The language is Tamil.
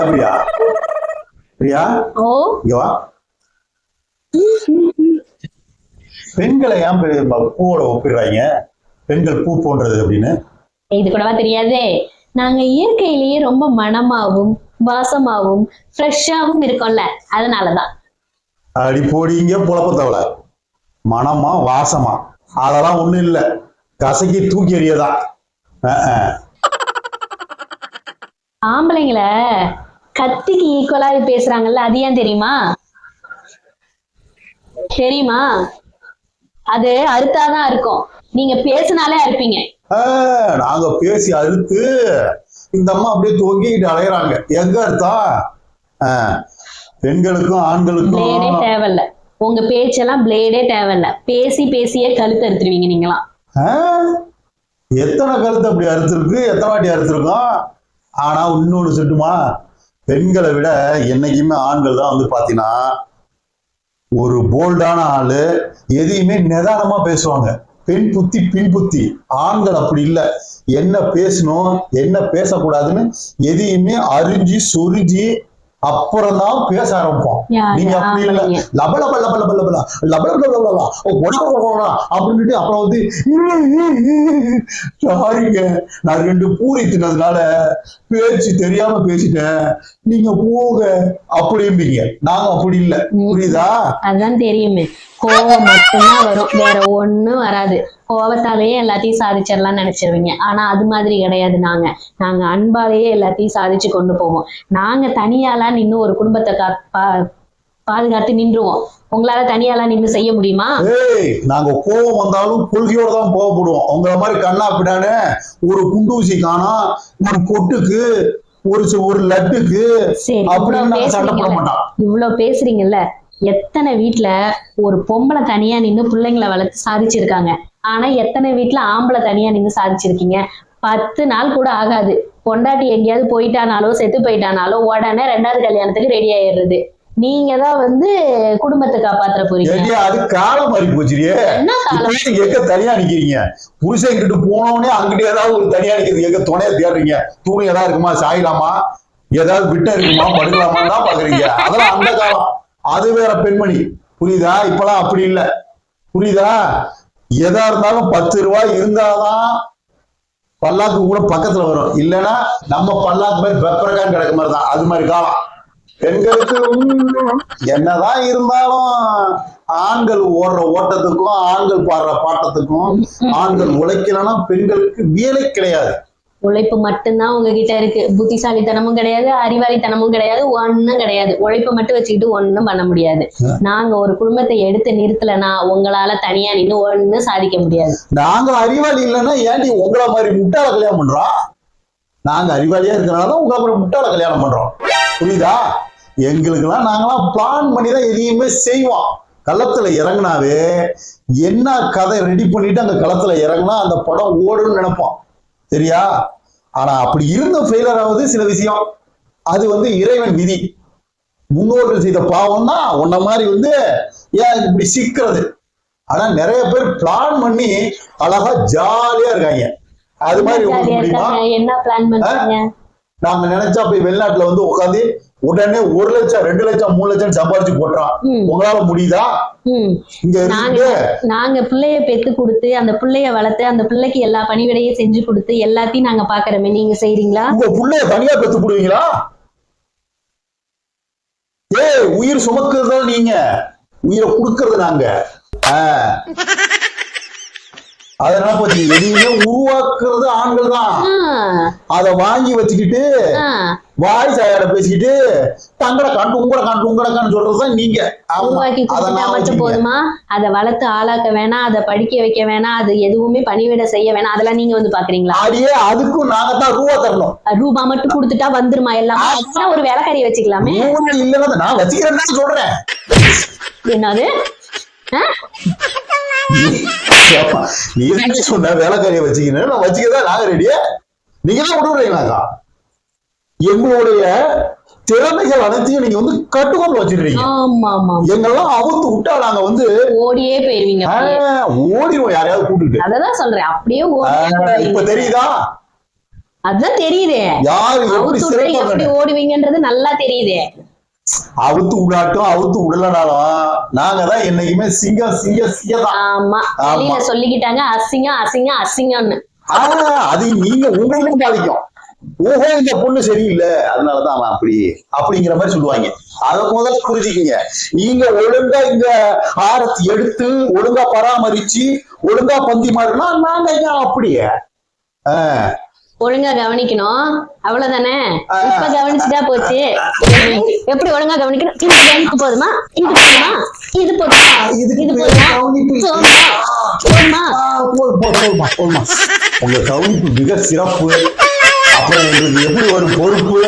ஏன் பிரியா பிரியா ஓ. இங்க வா. பெண்களை ஏன் பூவோட ஒப்பிடுறாங்க? பெண்கள் பூ போன்றது அப்படின்னு. இது கூடவா தெரியாதே. நாங்க இயற்கையிலேயே ரொம்ப மணமாவும் வாசமாவும் ஃப்ரெஷ்ஷாவும் இருக்கோம்ல. அதனாலதான். அடி போடிங்க புழப்பத்தவள மனமா வாசமா. அதெல்லாம் ஒண்ணும் இல்ல. கசக்கி தூக்கி எறியதான். ஆம்பளைங்கள. கத்திக்கு ஈக்குவலா பேசுறாங்கல்ல அது ஏன் தெரியுமா? தெரியுமா? அது அறுத்தாதான் இருக்கும் நீங்க பேசினாலே அறுப்பீங்க. நாங்க பேசி அறுத்து இந்த அம்மா அப்படியே தொங்கிக்கிட்டு அலையறாங்க. எங்க அஹ், பெண்களுக்கும் பிளேடே ஆண்களுக்கும் தேவையில்ல. உங்க பேச்செல்லாம் பிளேடே தேவையில்ல. பேசி பேசியே கழுத்து அறுத்துருவீங்க நீங்களாம்? எத்தனை கருத்து அப்படி அறுத்திருக்கு? எத்தனை வாட்டி அறுத்திருக்கோம்? ஆனா இன்னொன்னு சொல்லட்டுமா? பெண்களை விட என்னைக்குமே ஆண்கள் தான் வந்து பார்த்தீங்கன்னா ஒரு போல்டான ஆளு. எதையுமே நிதானமா பேசுவாங்க. பெண் புத்தி பின் புத்தி. ஆண்கள் அப்படி இல்லை. என்ன பேசணும் என்ன பேசக்கூடாதுன்னு எதையுமே அறிஞ்சு சொரிஞ்சு அப்புறம் தான் பேச ஆரம்பிப்போம் நீங்க அப்படி இல்ல. லபல பல்ல பல்ல பல்ல பல்ல லபல பல்ல பல்ல உடம்பா அப்படின்ட்டு அப்புறம் வந்து சாரிங்க. நான் ரெண்டு பூரி தின்னதுனால பேச்சு தெரியாம பேசிட்டேன். நீங்க போக அப்படிம்பீங்க. நாங்க அப்படி இல்ல. புரியுதா? அதான் தெரியுமே. கோவம் மட்டும்தான் வரும். வேற ஒண்ணும் வராது. கோவத்தாலேயே எல்லாத்தையும் சாதிச்சிடலாம்னு நினைச்சிருவீங்க. ஆனா அது மாதிரி கிடையாது நாங்க. நாங்க அன்பாலேயே எல்லாத்தையும் சாதிச்சு கொண்டு போவோம். நாங்க தனியாலாம் நின்று ஒரு குடும்பத்தை கா- பாதுகாத்து நின்றுவோம். உங்களால தனியாலாம் நின்று செய்ய முடியுமா? நாங்க கோவம் வந்தாலும் கொள்கையோட தான் கோவப்படுவோம் உங்கள மாதிரி கண்ணா பிடானு ஒரு குண்டூசி காணோம் ஒரு பொட்டுக்கு ஒரு ஒரு லட்டுக்கு அப்படின்னு சண்டை போட மாட்டோம். இவ்வளவு பேசுறீங்கல்ல. எத்தனை வீட்ல ஒரு பொம்பளை தனியா நின்று பிள்ளைங்களை வளர்த்து சாதிச்சிருக்காங்க? ஆனா எத்தனை வீட்ல ஆம்பளை தனியா நின்று சாதிச்சிருக்கீங்க? பத்து நாள் கூட ஆகாது. பொண்டாட்டி எங்கேயாவது போயிட்டானாலோ செத்து போயிட்டானாலோ உடனே ரெண்டாவது கல்யாணத்துக்கு ரெடி ஆயிடுறது. நீங்க தான் வந்து குடும்பத்தை காப்பாத்துற போறீங்க. அது காலம் மாறி போச்சுரியே எங்க தனியா நிக்கிறீங்க? புருஷன் கிட்ட போனோடனே அங்கிட்ட ஏதாவது ஒரு தனியா நிக்கிறது. எங்க துணைய தேடுறீங்க? தூணி ஏதாவது இருக்குமா? சாயலாமா? ஏதாவது விட்ட இருக்குமா? படுக்கலாமா தான் பாக்குறீங்க. அதெல்லாம் அந்த காலம். அது வேற பெண்மணி. புரியுதா? இப்பெல்லாம் அப்படி இல்ல. புரியுதா? எதா இருந்தாலும் பத்து ரூபாய் இருந்தாதான் பல்லாக்கு கூட பக்கத்துல வரும். இல்லைன்னா நம்ம பல்லாக்கு மாதிரி பெப்பரக்கான் கிடக்க மாதிரி தான் அது மாதிரி காலம். பெண்களுக்கு என்னதான் இருந்தாலும் ஆண்கள் ஓடுற ஓட்டத்துக்கும் ஆண்கள் பாடுற பாட்டத்துக்கும் ஆண்கள் உழைக்கலன்னா பெண்களுக்கு வேலை கிடையாது. உழைப்பு மட்டும்தான் உங்ககிட்ட இருக்கு. புத்திசாலித்தனமும் கிடையாது அறிவாளித்தனமும் கிடையாது ஒண்ணும் கிடையாது. உழைப்பை மட்டும் வச்சுக்கிட்டு ஒண்ணும் பண்ண முடியாது. நாங்க ஒரு குடும்பத்தை எடுத்து நிறுத்தலைன்னா உங்களால தனியா நின்று ஒண்ணும் சாதிக்க முடியாது. நாங்க அறிவாளி இல்லைன்னா ஏன்டி உங்களை மாதிரி முட்டாள கல்யாணம் பண்றோம்? நாங்க அறிவாளியா இருக்கிறனால உங்களை மாதிரி முட்டாள கல்யாணம் பண்றோம். புரியுதா? எங்களுக்கெல்லாம் நாங்களாம் பிளான் பண்ணி தான் எதையுமே செய்வோம். களத்துல இறங்குனாவே என்ன கதை ரெடி பண்ணிட்டு அந்த களத்துல இறங்குனா அந்த படம் ஓடுன்னு நினைப்போம். சரியா? ஆனா அப்படி இருந்த ஃபெயிலர் ஆகுது சில விஷயம். அது வந்து இறைவன் விதி. முன்னோர்கள் செய்த பாவம் தான் உன்ன மாதிரி வந்து ஏன் இப்படி சிக்கிறது? ஆனா நிறைய பேர் பிளான் பண்ணி அழகா ஜாலியா இருக்காங்க. அது மாதிரி உங்களுக்கு முடியுமா நாங்க நினைச்சா போய் வெளிநாட்டுல வந்து உட்காந்து உடனே ஒரு லட்சம் ரெண்டு லட்சம் மூணு லட்சம் சம்பாரிச்சு போட்டுறான். உங்களால முடியுதா? நாங்க பிள்ளைய பெத்து கொடுத்து அந்த பிள்ளைய வளர்த்து அந்த பிள்ளைக்கு எல்லா பணிவிடையும் செஞ்சு கொடுத்து எல்லாத்தையும் நாங்க பாக்குறோமே. நீங்க செய்றீங்களா? உங்க புள்ளைய தனியா பெத்து போடுவீங்களா? ஏய் உயிர் சுமக்கிறது நீங்க. உயிரை கொடுக்கறது நாங்க. ஆ. அதனால போச்சு எதையுமே உருவாக்குறது ஆண்கள் தான் அதை வாங்கி வச்சுக்கிட்டு வாய் சாயாட பேசிக்கிட்டு தங்கட கண்டு உங்கட கண்டு உங்கட கண்டு சொல்றதுதான் நீங்க. உருவாக்கி மட்டும். போதுமா? அதை வளர்த்து ஆளாக்க வேணாம் அதை படிக்க வைக்க வேணாம் அது எதுவுமே பணிவிட செய்ய வேணாம். அதெல்லாம் நீங்க வந்து பாக்குறீங்களா? அடியே அதுக்கும் நாங்க தான் ரூபா தரணும். ரூபா மட்டும் கொடுத்துட்டா வந்துருமா எல்லாம்? ஒரு வேலைக்காரியை வச்சுக்கலாமே. இல்லைன்னா நான் வச்சுக்கிறேன்னு சொல்றேன். என்னது? நீ சொன்ன வேலைக்காரியை வச்சுக்கிறேன் நான் வச்சுக்கதான் நாங்க ரெடியா நீங்க தான் விடுறீங்களாக்கா எங்களுடைய திறமைகள் அனைத்தையும் நீங்க வந்து கட்டுக்கோள் வச்சிருக்கீங்க ஆமா ஆமா ஆமா. எங்கெல்லாம் அவுத்து விட்டா நாங்க வந்து ஓடியே போயிருவீங்க. ஓடிடுவோம் யாரையாவது கூட்டிட்டு அததான் சொல்றேன். அப்படியே இப்ப. தெரியுதா? அதான் தெரியுதே. யாரு எப்படி ஓடுவீங்கன்றது நல்லா தெரியுதே. அவுத்து விடாட்டும் அவுத்து விடலனாலும் நாங்க தான் என்னைக்குமே சிங்கம் சிங்கம் தான் ஆமா. வெளியில சொல்லிக்கிட்டாங்க அசிங்கம் அசிங்கம் அசிங்கம்னு. ஆனா அது நீங்க உங்களுக்கும் பாதிக்கும். ஓஹோ இந்த பொண்ணு சரியில்லை. அதனாலதான் அவன் அப்படி அப்படிங்கிற மாதிரி சொல்லுவாங்க. அத முதல்ல புரிஞ்சுக்கிங்க. நீங்க ஒழுங்கா இங்க ஆரத்தி எடுத்து ஒழுங்கா பராமரிச்சு ஒழுங்கா பந்தி மாதிரினா நாங்க ஏன் அப்படியே? ஆஹ் ஒழுங்கா கவனிக்கணும். அவ்வளவுதானே. இப்ப கவனிச்சுட்டா போச்சு. எப்படி ஒழுங்கா கவனிக்கணும்? இது கவனிக்க போதுமா? இது போதுமா? இது போதுமா? இது போதுமா. உங்க கவனிப்பு மிக சிறப்பு. அப்புறம் எங்களுக்கு எப்படி ஒரு பொறுப்பு?